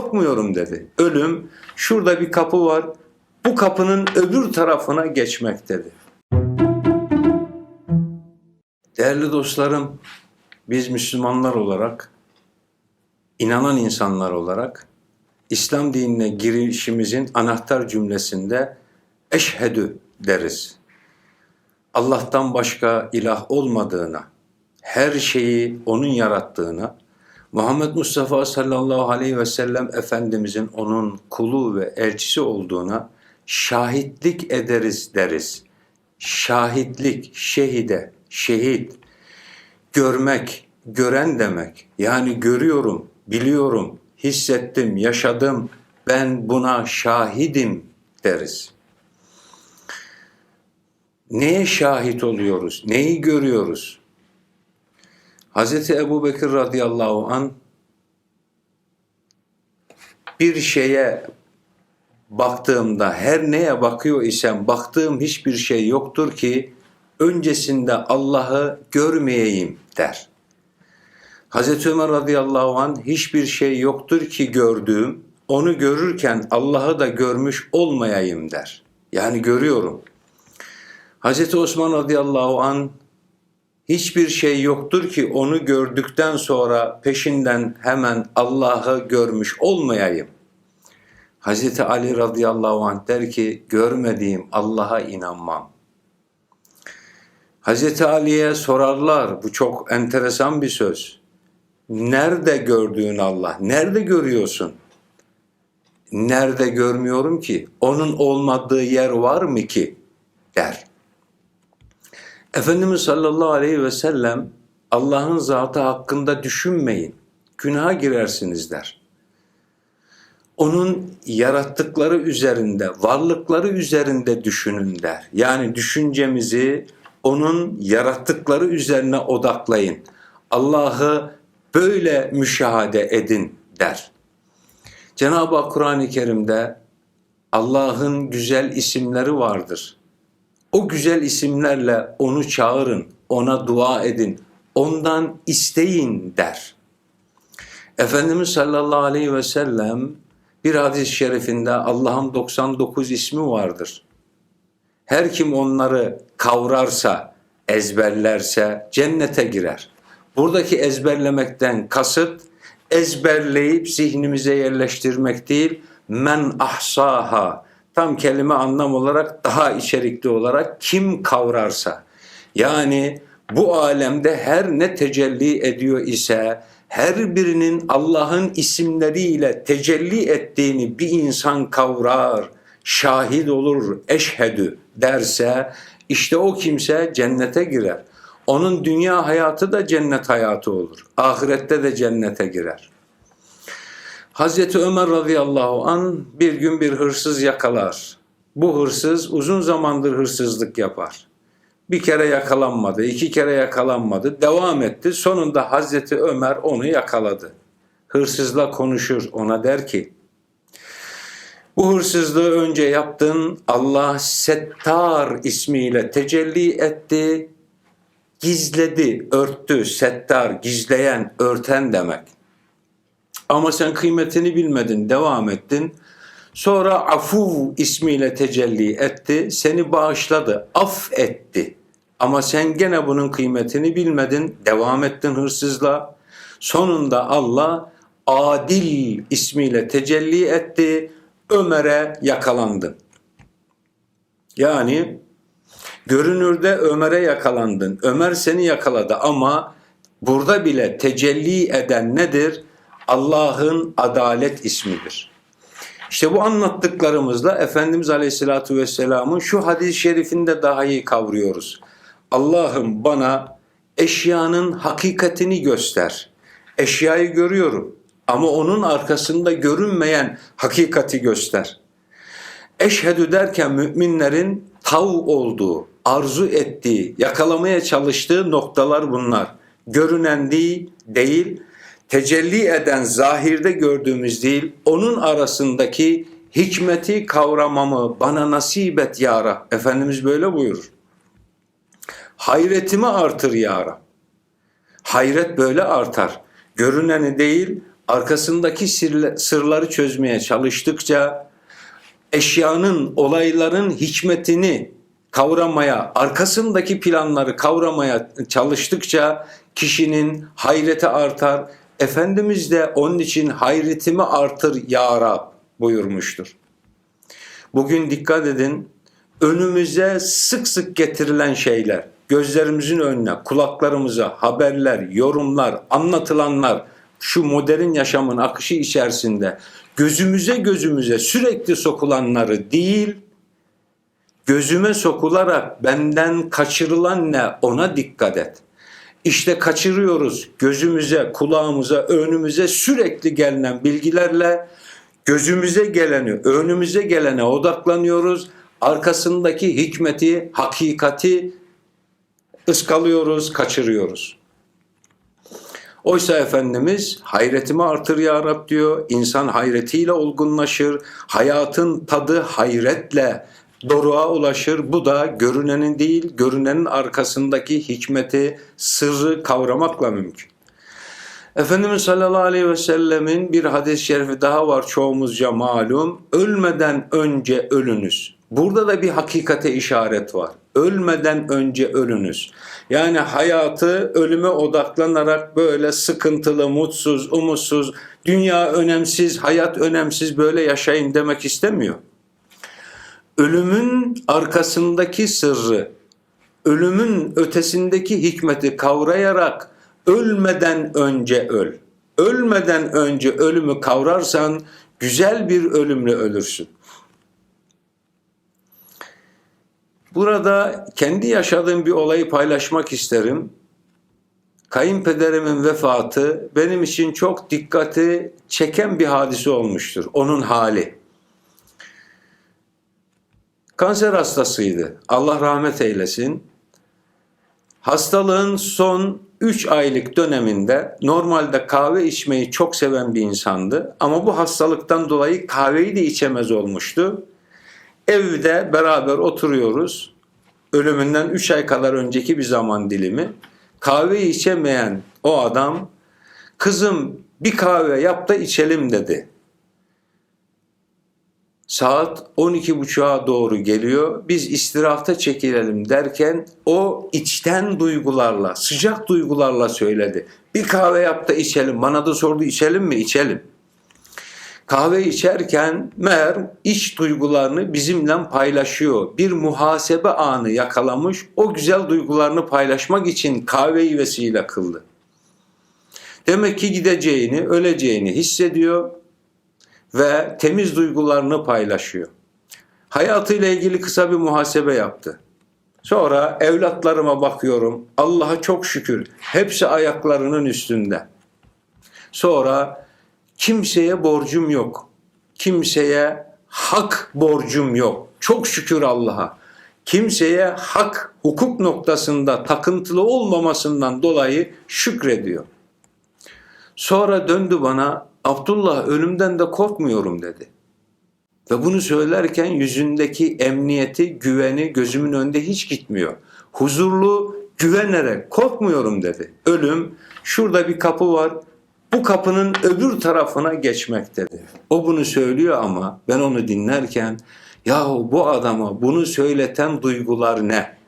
Korkmuyorum dedi. Ölüm şurada bir kapı var. Bu kapının öbür tarafına geçmek dedi. Değerli dostlarım, biz Müslümanlar olarak, inanan insanlar olarak İslam dinine girişimizin anahtar cümlesinde eşhedü deriz. Allah'tan başka ilah olmadığına, her şeyi onun yarattığına, Muhammed Mustafa sallallahu aleyhi ve sellem Efendimizin onun kulu ve elçisi olduğuna şahitlik ederiz deriz. Şahitlik, şehide, şehit, görmek, gören demek. Yani görüyorum, biliyorum, hissettim, yaşadım, ben buna şahidim deriz. Neye şahit oluyoruz? Neyi görüyoruz? Hz. Ebu Bekir radıyallahu an bir şeye baktığımda her neye bakıyor isem baktığım hiçbir şey yoktur ki öncesinde Allah'ı görmeyeyim der. Hz. Ömer radıyallahu an hiçbir şey yoktur ki gördüğüm onu görürken Allah'ı da görmüş olmayayım der. Yani görüyorum. Hz. Osman radıyallahu an hiçbir şey yoktur ki onu gördükten sonra peşinden hemen Allah'ı görmüş olmayayım. Hz. Ali radıyallahu anh der ki görmediğim Allah'a inanmam. Hz. Ali'ye sorarlar bu çok enteresan bir söz. Nerede gördüğün Allah? Nerede görüyorsun? Nerede görmüyorum ki? Onun olmadığı yer var mı ki? der. Efendimiz sallallahu aleyhi ve sellem Allah'ın zatı hakkında düşünmeyin. Günaha girersiniz der. Onun yarattıkları üzerinde, varlıkları üzerinde düşünün der. Yani düşüncemizi onun yarattıkları üzerine odaklayın. Allah'ı böyle müşahede edin der. Cenab-ı Hak Kur'an-ı Kerim'de Allah'ın güzel isimleri vardır. O güzel isimlerle onu çağırın, ona dua edin, ondan isteyin der. Efendimiz sallallahu aleyhi ve sellem bir hadis-i şerifinde Allah'ın 99 ismi vardır. Her kim onları kavrarsa, ezberlerse cennete girer. Buradaki ezberlemekten kasıt ezberleyip zihnimize yerleştirmek değil, men ahsaha, tam kelime anlam olarak daha içerikli olarak kim kavrarsa. Yani bu alemde her ne tecelli ediyor ise her birinin Allah'ın isimleriyle tecelli ettiğini bir insan kavrar, şahit olur, eşhedü derse işte o kimse cennete girer. Onun dünya hayatı da cennet hayatı olur. Ahirette de cennete girer. Hazreti Ömer radıyallahu an bir gün bir hırsız yakalar. Bu hırsız uzun zamandır hırsızlık yapar. Bir kere yakalanmadı, iki kere yakalanmadı, devam etti. Sonunda Hazreti Ömer onu yakaladı. Hırsızla konuşur, ona der ki, bu hırsızlığı önce yaptın, Allah Settar ismiyle tecelli etti, gizledi, örttü, Settar, gizleyen, örten demek. Ama sen kıymetini bilmedin, devam ettin. Sonra Afu ismiyle tecelli etti, seni bağışladı, af etti. Ama sen gene bunun kıymetini bilmedin, devam ettin hırsızla. Sonunda Allah Adil ismiyle tecelli etti, Ömer'e yakalandın. Yani görünürde Ömer'e yakalandın. Ömer seni yakaladı ama burada bile tecelli eden nedir? Allah'ın adalet ismidir. İşte bu anlattıklarımızla Efendimiz Aleyhisselatü Vesselam'ın şu hadis-i şerifinde daha iyi kavruyoruz. Allah'ım bana eşyanın hakikatini göster. Eşyayı görüyorum ama onun arkasında görünmeyen hakikati göster. Eşhedü derken müminlerin tav olduğu, arzu ettiği, yakalamaya çalıştığı noktalar bunlar. Görünen değil, değil, tecelli eden zahirde gördüğümüz değil, onun arasındaki hikmeti kavramamı bana nasip et ya Rab. Efendimiz böyle buyurur. Hayretimi artır ya Rab. Hayret böyle artar. Görüneni değil, arkasındaki sırları çözmeye çalıştıkça eşyanın, olayların hikmetini kavramaya, arkasındaki planları kavramaya çalıştıkça kişinin hayreti artar. Efendimiz de onun için hayretimi artır ya Rab buyurmuştur. Bugün dikkat edin önümüze sık sık getirilen şeyler, gözlerimizin önüne, kulaklarımıza haberler, yorumlar, anlatılanlar şu modern yaşamın akışı içerisinde gözümüze gözümüze sürekli sokulanları değil, gözüme sokularak benden kaçırılan ne ona dikkat et. İşte kaçırıyoruz gözümüze, kulağımıza, önümüze sürekli gelinen bilgilerle gözümüze geleni, önümüze gelene odaklanıyoruz. Arkasındaki hikmeti, hakikati ıskalıyoruz, kaçırıyoruz. Oysa Efendimiz hayretimi artır ya Rab diyor. İnsan hayretiyle olgunlaşır. Hayatın tadı hayretle doruğa ulaşır. Bu da görünenin değil, görünenin arkasındaki hikmeti, sırrı kavramakla mümkün. Efendimiz sallallahu aleyhi ve sellemin bir hadis-i şerifi daha var çoğumuzca malum. Ölmeden önce ölünüz. Burada da bir hakikate işaret var. Ölmeden önce ölünüz. Yani hayatı ölüme odaklanarak böyle sıkıntılı, mutsuz, umutsuz, dünya önemsiz, hayat önemsiz böyle yaşayın demek istemiyor. Ölümün arkasındaki sırrı, ölümün ötesindeki hikmeti kavrayarak ölmeden önce öl. Ölmeden önce ölümü kavrarsan güzel bir ölümle ölürsün. Burada kendi yaşadığım bir olayı paylaşmak isterim. Kayınpederimin vefatı benim için çok dikkati çeken bir hadise olmuştur. Onun hali. Kanser hastasıydı. Allah rahmet eylesin. Hastalığın son 3 aylık döneminde normalde kahve içmeyi çok seven bir insandı. Ama bu hastalıktan dolayı kahveyi de içemez olmuştu. Evde beraber oturuyoruz. Ölümünden 3 ay kadar önceki bir zaman dilimi. Kahve içemeyen o adam kızım bir kahve yap da içelim dedi. Saat 12.30'a doğru geliyor. Biz istirahata çekilelim derken o içten duygularla, sıcak duygularla söyledi. Bir kahve yap da içelim. Bana da sordu içelim mi? İçelim. Kahve içerken meğer iç duygularını bizimle paylaşıyor. Bir muhasebe anı yakalamış. O güzel duygularını paylaşmak için kahveyi vesile kıldı. Demek ki gideceğini, öleceğini hissediyor ve temiz duygularını paylaşıyor. Hayatıyla ilgili kısa bir muhasebe yaptı. Sonra evlatlarıma bakıyorum. Allah'a çok şükür. Hepsi ayaklarının üstünde. Sonra kimseye borcum yok. Kimseye hak borcum yok. Çok şükür Allah'a. Kimseye hak, hukuk noktasında takıntılı olmamasından dolayı şükrediyor. Sonra döndü bana Abdullah ölümden de korkmuyorum dedi. Ve bunu söylerken yüzündeki emniyeti, güveni gözümün önünde hiç gitmiyor. Huzurlu, güvenerek korkmuyorum dedi. Ölüm şurada bir kapı var. Bu kapının öbür tarafına geçmek dedi. O bunu söylüyor ama ben onu dinlerken yahu bu adama bunu söyleten duygular ne?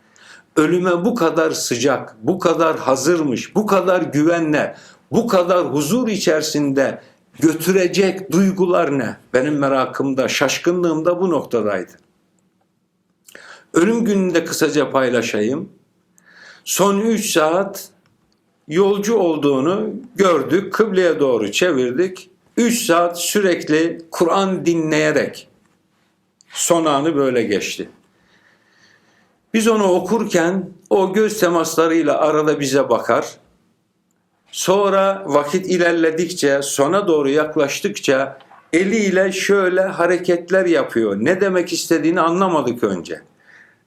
Ölüme bu kadar sıcak, bu kadar hazırmış, bu kadar güvenle, bu kadar huzur içerisinde götürecek duygular ne? Benim merakımda, şaşkınlığımda bu noktadaydı. Ölüm gününde kısaca paylaşayım. Son 3 saat yolcu olduğunu gördük, kıbleye doğru çevirdik. 3 saat sürekli Kur'an dinleyerek son anı böyle geçti. Biz onu okurken o göz temaslarıyla arada bize bakar. Sonra vakit ilerledikçe, sona doğru yaklaştıkça eliyle şöyle hareketler yapıyor. Ne demek istediğini anlamadık önce.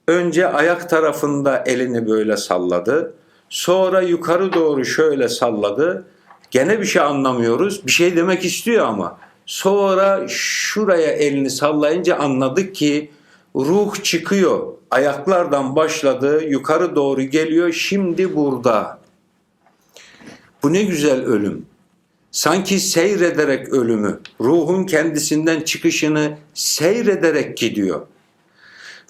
Önce ayak tarafında elini böyle salladı. Sonra yukarı doğru şöyle salladı. Gene bir şey anlamıyoruz. Bir şey demek istiyor ama. Sonra şuraya elini sallayınca anladık ki ruh çıkıyor. Ayaklardan başladı, yukarı doğru geliyor. Şimdi burada. Bu ne güzel ölüm. Sanki seyrederek ölümü, ruhun kendisinden çıkışını seyrederek gidiyor.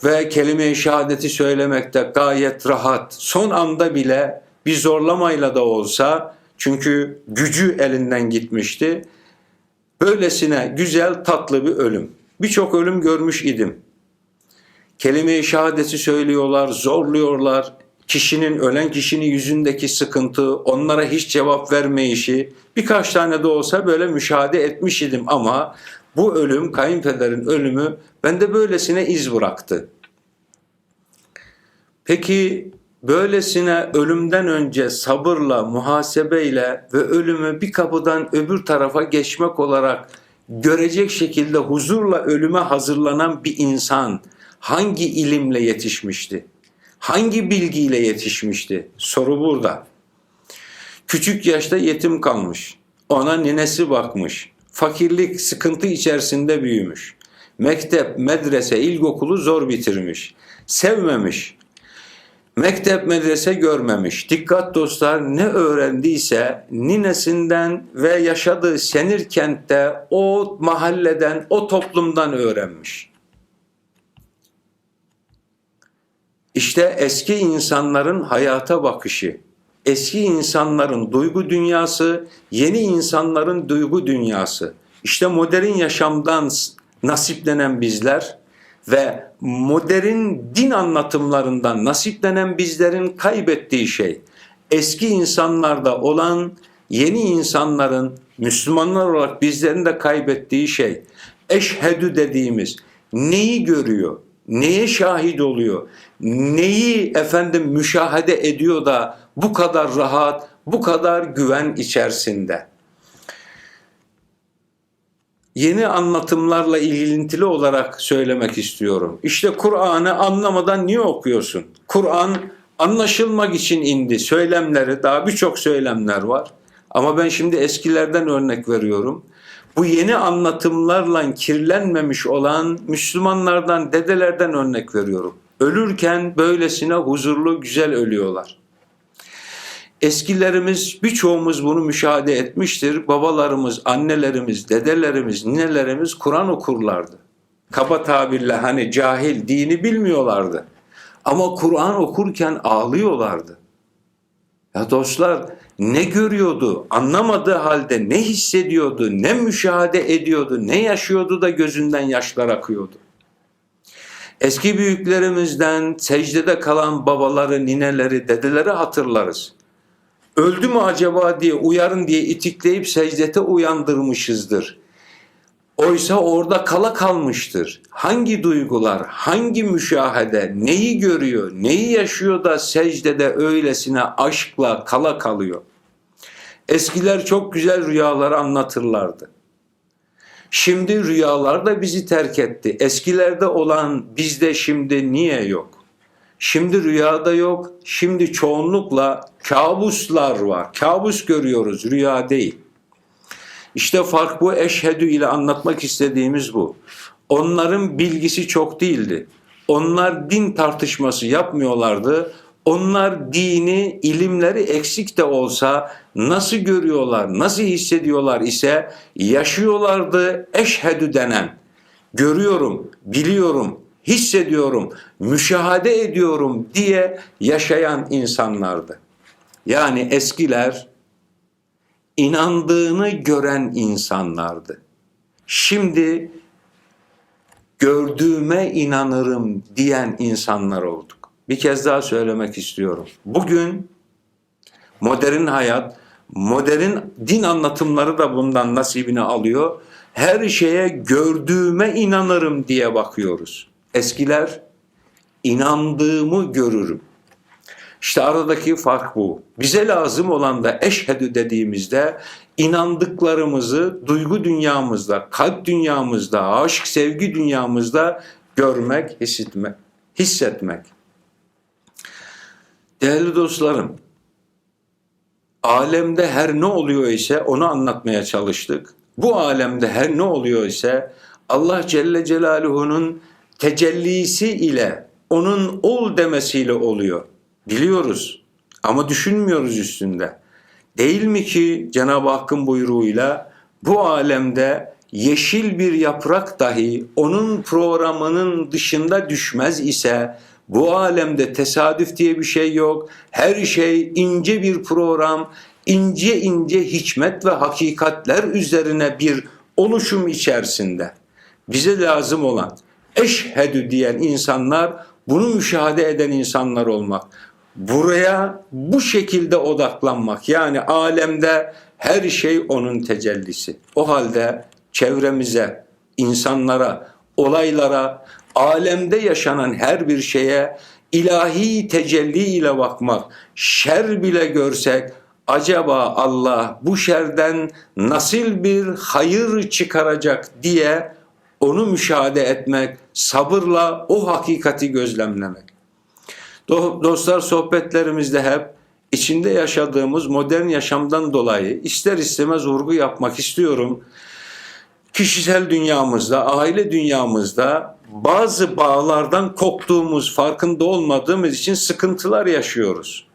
Ve kelime-i şehadeti söylemekte gayet rahat. Son anda bile bir zorlamayla da olsa çünkü gücü elinden gitmişti. Böylesine güzel tatlı bir ölüm. Birçok ölüm görmüş idim. Kelime-i şehadeti söylüyorlar, zorluyorlar. Kişinin, ölen kişinin yüzündeki sıkıntı, onlara hiç cevap vermeyişi, birkaç tane de olsa böyle müşahede etmiş idim ama bu ölüm, kayınpederin ölümü bende böylesine iz bıraktı. Peki böylesine ölümden önce sabırla, muhasebeyle ve ölümü bir kapıdan öbür tarafa geçmek olarak görecek şekilde huzurla ölüme hazırlanan bir insan hangi ilimle yetişmişti? Hangi bilgiyle yetişmişti? Soru burada. Küçük yaşta yetim kalmış. Ona ninesi bakmış. Fakirlik, sıkıntı içerisinde büyümüş. Mektep, medrese, ilkokulu zor bitirmiş. Sevmemiş. Mektep, medrese görmemiş. Dikkat dostlar ne öğrendiyse ninesinden ve yaşadığı Senir kentte o mahalleden, o toplumdan öğrenmiş. İşte eski insanların hayata bakışı, eski insanların duygu dünyası, yeni insanların duygu dünyası. İşte modern yaşamdan nasiplenen bizler ve modern din anlatımlarından nasiplenen bizlerin kaybettiği şey eski insanlarda olan yeni insanların Müslümanlar olarak bizlerin de kaybettiği şey eşhedü dediğimiz neyi görüyor, neye şahit oluyor, neyi efendim müşahede ediyor da bu kadar rahat, bu kadar güven içerisinde. Yeni anlatımlarla ilintili olarak söylemek istiyorum. İşte Kur'an'ı anlamadan niye okuyorsun? Kur'an anlaşılmak için indi. Söylemleri daha birçok söylemler var. Ama ben şimdi eskilerden örnek veriyorum bu yeni anlatımlarla kirlenmemiş olan Müslümanlardan, dedelerden örnek veriyorum. Ölürken böylesine huzurlu, güzel ölüyorlar. Eskilerimiz birçoğumuz bunu müşahede etmiştir. Babalarımız, annelerimiz, dedelerimiz, ninelerimiz Kur'an okurlardı. Kaba tabirle hani cahil, dini bilmiyorlardı. Ama Kur'an okurken ağlıyorlardı. Ya dostlar ne görüyordu, anlamadığı halde ne hissediyordu, ne müşahede ediyordu, ne yaşıyordu da gözünden yaşlar akıyordu. Eski büyüklerimizden secdede kalan babaları, nineleri, dedeleri hatırlarız. Öldü mü acaba diye uyarın diye itikleyip secdete uyandırmışızdır. Oysa orada kala kalmıştır. Hangi duygular, hangi müşahede, neyi görüyor, neyi yaşıyor da secdede öylesine aşkla kala kalıyor. Eskiler çok güzel rüyalar anlatırlardı. Şimdi rüyalar da bizi terk etti. Eskilerde olan bizde şimdi niye yok? Şimdi rüyada yok, şimdi çoğunlukla kabuslar var. Kabus görüyoruz, rüya değil. İşte fark bu eşhedü ile anlatmak istediğimiz bu. Onların bilgisi çok değildi. Onlar din tartışması yapmıyorlardı. Onlar dini, ilimleri eksik de olsa nasıl görüyorlar, nasıl hissediyorlar ise yaşıyorlardı eşhedü denen. Görüyorum, biliyorum, hissediyorum, müşahede ediyorum diye yaşayan insanlardı. Yani eskiler inandığını gören insanlardı. Şimdi gördüğüme inanırım diyen insanlar olduk. Bir kez daha söylemek istiyorum. Bugün modern hayat, modern din anlatımları da bundan nasibini alıyor. Her şeye gördüğüme inanırım diye bakıyoruz. Eskiler inandığımı görürüm. İşte aradaki fark bu. Bize lazım olan da eşhedü dediğimizde inandıklarımızı duygu dünyamızda, kalp dünyamızda, aşk, sevgi dünyamızda görmek, hissetmek. hissetmek. Değerli dostlarım, alemde her ne oluyor ise onu anlatmaya çalıştık. Bu alemde her ne oluyor ise Allah Celle Celaluhu'nun tecellisi ile onun ol demesiyle oluyor. Biliyoruz ama düşünmüyoruz üstünde. Değil mi ki Cenab-ı Hakk'ın buyruğuyla bu alemde yeşil bir yaprak dahi onun programının dışında düşmez ise bu alemde tesadüf diye bir şey yok. Her şey ince bir program, ince ince hikmet ve hakikatler üzerine bir oluşum içerisinde. Bize lazım olan eşhedü diyen insanlar, bunu müşahede eden insanlar olmak. Buraya bu şekilde odaklanmak. Yani alemde her şey onun tecellisi. O halde çevremize, insanlara, olaylara, alemde yaşanan her bir şeye ilahi tecelli ile bakmak. Şer bile görsek acaba Allah bu şerden nasıl bir hayır çıkaracak diye onu müşahede etmek, sabırla o hakikati gözlemlemek. Do- Dostlar sohbetlerimizde hep içinde yaşadığımız modern yaşamdan dolayı ister istemez vurgu yapmak istiyorum. Kişisel dünyamızda, aile dünyamızda bazı bağlardan koptuğumuz, farkında olmadığımız için sıkıntılar yaşıyoruz.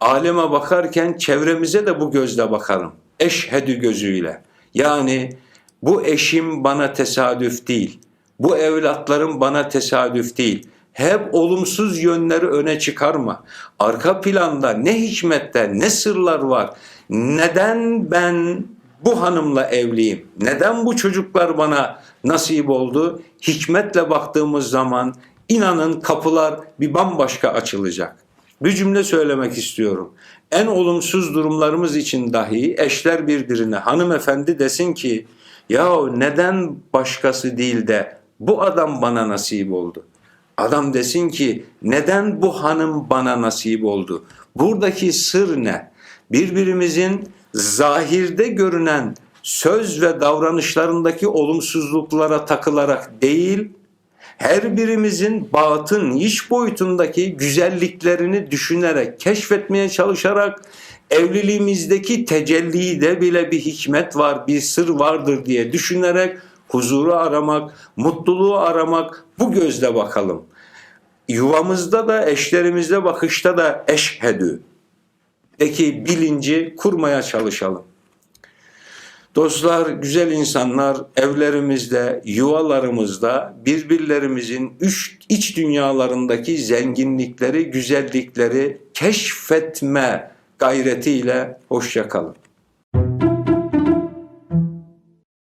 Aleme bakarken çevremize de bu gözle bakalım. Eşhedü gözüyle. Yani bu eşim bana tesadüf değil. Bu evlatlarım bana tesadüf değil. Hep olumsuz yönleri öne çıkarma. Arka planda ne hikmetler, ne sırlar var. Neden ben bu hanımla evliyim? Neden bu çocuklar bana nasip oldu? Hikmetle baktığımız zaman inanın kapılar bir bambaşka açılacak. Bir cümle söylemek istiyorum. En olumsuz durumlarımız için dahi eşler birbirine hanımefendi desin ki ya neden başkası değil de bu adam bana nasip oldu? Adam desin ki neden bu hanım bana nasip oldu? Buradaki sır ne? Birbirimizin zahirde görünen söz ve davranışlarındaki olumsuzluklara takılarak değil, her birimizin batın iç boyutundaki güzelliklerini düşünerek, keşfetmeye çalışarak evliliğimizdeki tecelliyi de bile bir hikmet var, bir sır vardır diye düşünerek huzuru aramak, mutluluğu aramak bu gözle bakalım. Yuvamızda da eşlerimizle bakışta da eşhedü deki bilinci kurmaya çalışalım. Dostlar, güzel insanlar evlerimizde, yuvalarımızda birbirlerimizin üç, iç dünyalarındaki zenginlikleri, güzellikleri keşfetme gayretiyle hoşça kalın.